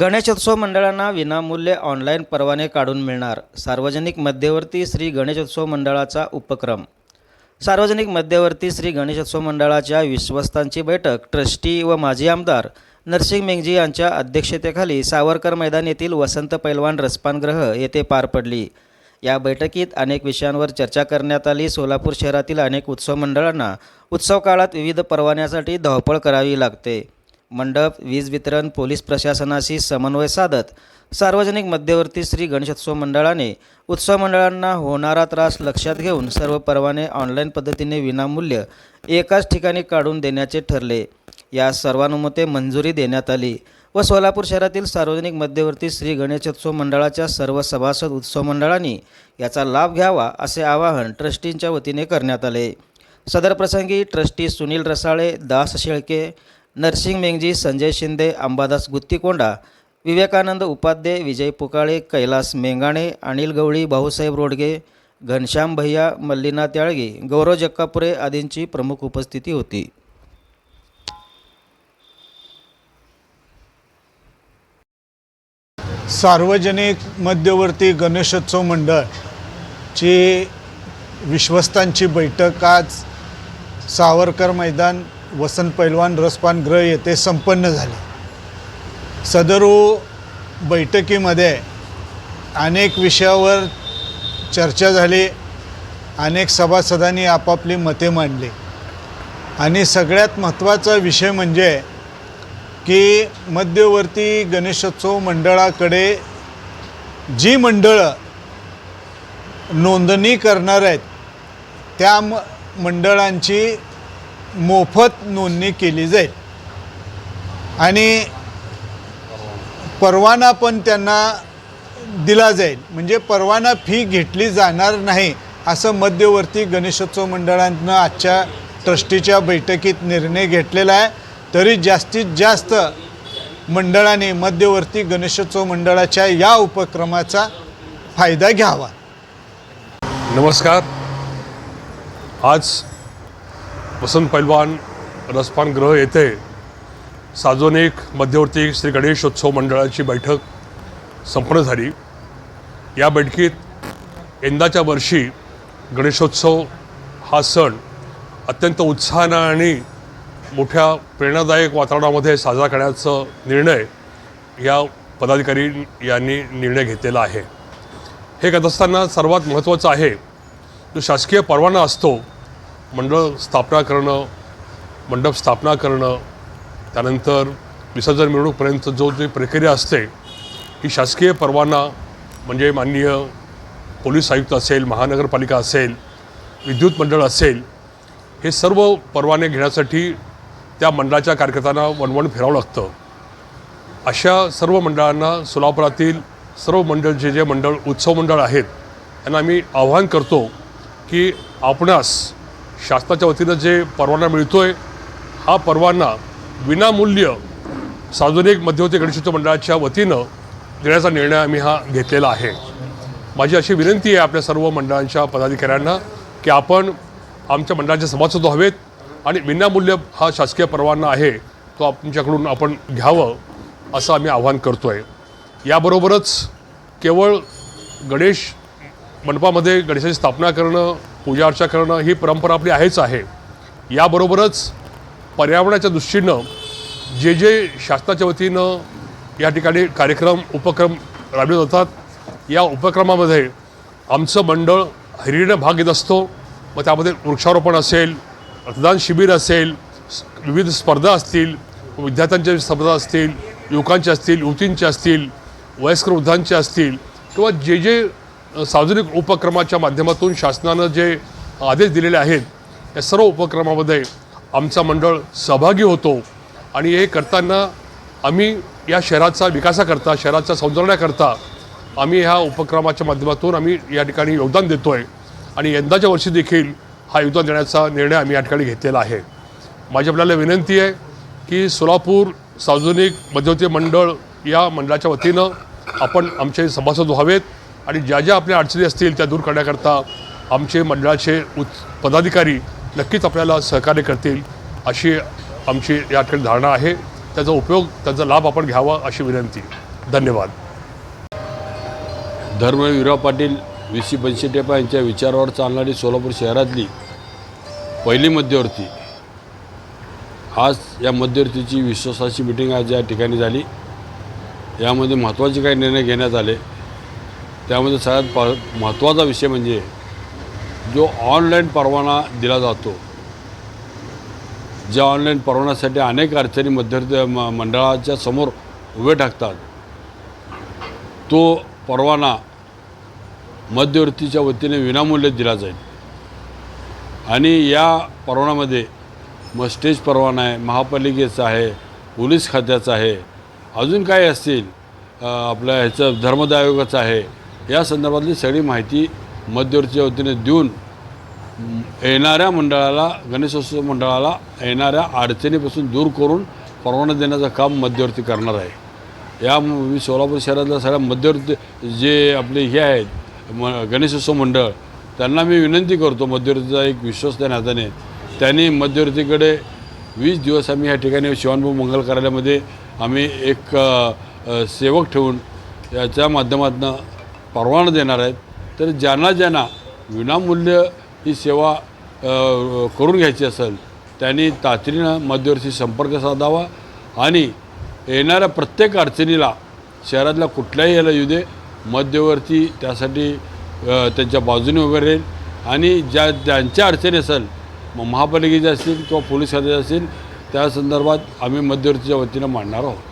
गणेशोत्सव मंडळांना विनामूल्य ऑनलाईन परवाने काढून मिळणार. सार्वजनिक मध्यवर्ती श्री गणेशोत्सव मंडळाचा उपक्रम. सार्वजनिक मध्यवर्ती श्री गणेशोत्सव मंडळाच्या विश्वस्तांची बैठक ट्रस्टी व माजी आमदार नरसिंग मेंगजी यांच्या अध्यक्षतेखाली सावरकर मैदान येथील वसंत पैलवान रसपानगृह येथे पार पडली. या बैठकीत अनेक विषयांवर चर्चा करण्यात आली. सोलापूर शहरातील अनेक उत्सव मंडळांना उत्सव काळात विविध परवान्यासाठी धावपळ करावी लागते. मंडप वीज वितरण पोलीस प्रशासनाशी समन्वय साधत सार्वजनिक मध्यवर्ती श्री गणेशोत्सव मंडळाने उत्सव मंडळांना होणारा त्रास लक्षात घेऊन सर्व परवाने ऑनलाईन पद्धतीने विनामूल्य एकाच ठिकाणी काढून देण्याचे ठरले. या सर्वानुमते मंजुरी देण्यात आली व सोलापूर शहरातील सार्वजनिक मध्यवर्ती श्री गणेशोत्सव मंडळाच्या सर्व सभासद उत्सव मंडळांनी याचा लाभ घ्यावा असे आवाहन ट्रस्टींच्या वतीने करण्यात आले. सदर प्रसंगी ट्रस्टी सुनील रसाळे दास शेळके नरसिंग मेंगजी संजय शिंदे अंबादास गुत्तीकोंडा विवेकानंद उपाध्ये विजय पुकाळे कैलास मेंगाणे अनिल गवळी भाऊसाहेब रोडगे घनश्याम भैया मल्लीनाथ याळगी गौरव जक्कापुरे आदींची प्रमुख उपस्थिती होती. सार्वजनिक मध्यवर्ती गणेशोत्सव मंडळची विश्वस्तांची बैठक आज सावरकर मैदान वसंत पैलवान रसपान ग्रह येथे संपन्न झाले. सदरू बैठकीमध्ये अनेक विषयावर चर्चा झाली. अनेक सभासदांनी आपापली मते मांडली. आणि सगळ्यात महत्त्वाचा विषय म्हणजे की मध्यवर्ती गणेशोत्सव मंडळाकडे जी मंडळं नोंदणी करणार आहेत त्या म मंडळांची मोफत नोंदणी केली जाईल. आणि परवाना पण त्यांना दिला जाईल. म्हणजे परवाना फी घेतली जाणार नाही असं मध्यवर्ती गणेशोत्सव मंडळांनं आजच्या ट्रस्टीच्या बैठकीत निर्णय घेतलेला आहे. तरी जास्तीत जास्त मंडळाने मध्यवर्ती गणेशोत्सव मंडळाच्या या उपक्रमाचा फायदा घ्यावा. नमस्कार. आज वसंत पैलवान रसपान ग्रह येथे सार्वजनिक मध्यवर्ती श्री गणेशोत्सव मंडळाची बैठक संपन्न झाली. या बैठकीत यंदाच्या वर्षी गणेशोत्सव हा सण अत्यंत उत्साहानं आणि मोठ्या प्रेरणादायक वातावरणामध्ये साजरा करण्याचा निर्णय या पदाधिकारी यांनी निर्णय घेतलेला आहे. हे करत असताना सर्वात महत्त्वाचं आहे. जो शासकीय परवाना असतो मंडळ स्थापना करणं मंडप स्थापना करणं त्यानंतर विसर्जन मिरवणूकपर्यंत जो जी प्रक्रिया असते ही शासकीय परवाना म्हणजे माननीय पोलीस आयुक्त असेल महानगरपालिका असेल विद्युत मंडळ असेल हे सर्व परवाने घेण्यासाठी त्या मंडळाच्या कार्यकर्त्यांना वणवण फिरावं लागतं. अशा सर्व मंडळांना सोलापुरातील सर्व मंडळ जे जे मंडळ उत्सव मंडळ आहेत त्यांना आम्ही आव्हान करतो की आपणास शासनाच्या वतीनं जे परवाना मिळतो आहे हा परवाना विनामूल्य सार्वजनिक मध्यवर्ती गणेशोत्सव मंडळाच्या वतीनं देण्याचा निर्णय आम्ही हा घेतलेला आहे. माझी अशी विनंती आहे आपल्या सर्व मंडळांच्या पदाधिकाऱ्यांना की आपण आमच्या मंडळाचे सभासद हवेत आणि विनामूल्य हा शासकीय परवाना आहे तो आमच्याकडून आपण घ्यावं असं आम्ही आव्हान करतो आहे याबरोबरच केवळ गणेश मंडपामध्ये गणेशाची स्थापना करणं पूजा अर्चा करणं ही परंपरा आपली आहेच आहे. याबरोबरच पर्यावरणाच्या दृष्टीनं जे जे शासनाच्या वतीनं या ठिकाणी कार्यक्रम उपक्रम राबवले जातात या उपक्रमामध्ये आमचं मंडळ हिरीनं भाग घेत असतो. मग त्यामध्ये वृक्षारोपण असेल रक्तदान शिबिर असेल विविध स्पर्धा असतील विद्यार्थ्यांच्या स्पर्धा असतील युवकांच्या असतील युवतींच्या असतील वयस्कर वृद्धांच्या असतील किंवा जे जे सार्वजनिक उपक्रमाच्या माध्यमातून शासनानं जे आदेश दिलेले आहेत या सर्व उपक्रमामध्ये आमचा मंडळ सहभागी होतो. आणि हे करताना आम्ही या शहराचा विकासाकरता शहराचा सौंदर्याकरता आम्ही ह्या उपक्रमाच्या माध्यमातून आम्ही या ठिकाणी योगदान देतो आहे आणि यंदाच्या वर्षी देखील हा योगदान देण्याचा निर्णय आम्ही या ठिकाणी घेतलेला आहे. माझी आपल्याला विनंती आहे की सोलापूर सार्वजनिक मध्यवर्ती मंडळ या मंडळाच्या वतीनं आपण आमचे सभासद व्हावेत. आणि ज्या ज्या आपल्या अडचणी असतील त्या दूर करण्याकरता आमचे मंडळाचे उत् पदाधिकारी नक्कीच आपल्याला सहकार्य करतील अशी आमची या ठिकाणी धारणा आहे. त्याचा उपयोग त्याचा लाभ आपण घ्यावा अशी विनंती. धन्यवाद. धर्मवीरराव पाटील व्ही. सी. बनशेटेपा यांच्या विचारावर चालणारी सोलापूर शहरातली पहिली मध्यवर्ती. आज या मध्यवर्तीची विश्वासाची मिटिंग आज या ठिकाणी झाली. यामध्ये महत्त्वाचे काही निर्णय घेण्यात आले. त्यामध्ये सगळ्यात प महत्त्वाचा विषय म्हणजे जो ऑनलाईन परवाना दिला जातो ज्या ऑनलाईन परवान्यासाठी अनेक अडचणी मध्यवर्ती म मंडळाच्या समोर उभे टाकतात तो परवाना मध्यवर्तीच्या वतीने विनामूल्य दिला जाईल. आणि या परवानामध्ये मग स्टेज परवाना आहे महापालिकेचा आहे पोलीस खात्याचा आहे अजून काय असतील आपल्या ह्याचं धर्मदाय आयोगाचं आहे या संदर्भातली सगळी माहिती मध्यवर्तीच्या वतीने देऊन येणाऱ्या मंडळाला गणेशोत्सव मंडळाला येणाऱ्या अडचणीपासून दूर करून परवाना देण्याचं काम मध्यवर्ती करणार आहे. या मी सोलापूर शहरातल्या सगळ्या मध्यवर्ती जे आपले हे आहेत म गणेशोत्सव मंडळ त्यांना मी विनंती करतो मध्यवर्तीचा एक विश्वास त्या नात्याने त्यांनी मध्यवर्तीकडे वीस दिवस आम्ही या ठिकाणी शिवानभाऊ मंगल कार्यालयामध्ये आम्ही एक सेवक ठेवून याच्या माध्यमातून परवाना देणार आहेत. तर ज्यांना ज्यांना विनामूल्य ही सेवा करून घ्यायची असेल त्यांनी तातडीनं मध्यवर्ती संपर्क साधावा आणि येणाऱ्या प्रत्येक अडचणीला शहरातल्या कुठल्याही याला येऊ दे मध्यवर्ती त्यासाठी त्यांच्या बाजूने उभे राहील आणि ज्या ज्यांच्या अडचणी असेल मग महापालिकेच्या असतील किंवा पोलीस खात्याच्या असतील त्या संदर्भात आम्ही मध्यवर्तीच्या वतीनं मांडणार आहोत.